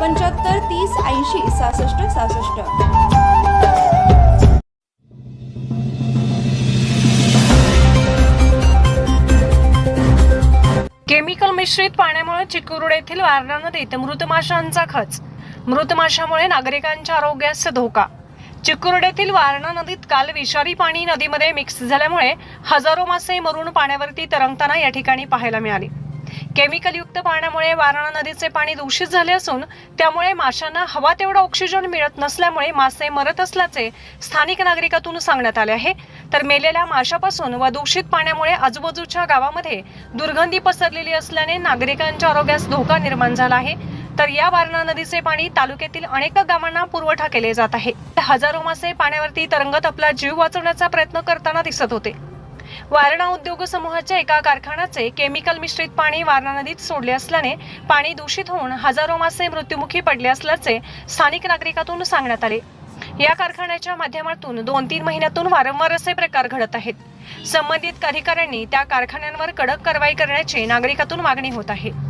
पंच्याहत्तर तीस ऐंशी सहासष्ट सहासष्ट. केमिकल मिश्रित पाण्यामुळे चिकुरुड येथील वारणा नदीत मृत माशांचा खच. मृत माशामुळे नागरिकांच्या आरोग्यास धोका. चिकुरुड येथील वारणा नदीत काल विषारी पाणी नदीमध्ये मिक्स झाल्यामुळे हजारो मासे मरून पाण्यावरती तरंगताना या ठिकाणी पाहायला मिळाले. केमिकलयुक्त पाण्यामुळे वारणा नदीचे पाणी दूषित झाले असून त्यामुळे माशांना हवा तेवढा ऑक्सिजन मिळत नसल्यामुळे मासे मरत असल्याचे स्थानिक नागरिकातून सांगण्यात आले आहे. तर मेलेल्या माशापासून व दूषित पाण्यामुळे आजूबाजूच्या गावामध्ये दुर्गंधी पसरलेली असल्याने नागरिकांच्या आरोग्यास धोका निर्माण झाला आहे. तर या वारणा नदीचे पाणी तालुक्यातील अनेक गावांना पुरवठा केले जात आहे. हजारो मासे पाण्यावरती तरंगत आपला जीव वाचवण्याचा प्रयत्न करताना दिसत होते. वारणा उद्योग समूहाच्या एका कारखान्याचे केमिकल मिश्रित पाणी वारणा नदीत सोडले असल्याने पाणी दूषित होऊन हजारो मासे मृत्युमुखी पडले असल्याचे स्थानिक नागरिकातून सांगण्यात आले. या कारखान्याच्या माध्यमातून दोन तीन महिन्यातून वारंवार असे प्रकार घडत आहेत. संबंधित अधिकाऱ्यांनी त्या कारखान्यांवर कडक कारवाई करण्याची नागरिकातून मागणी होत आहे.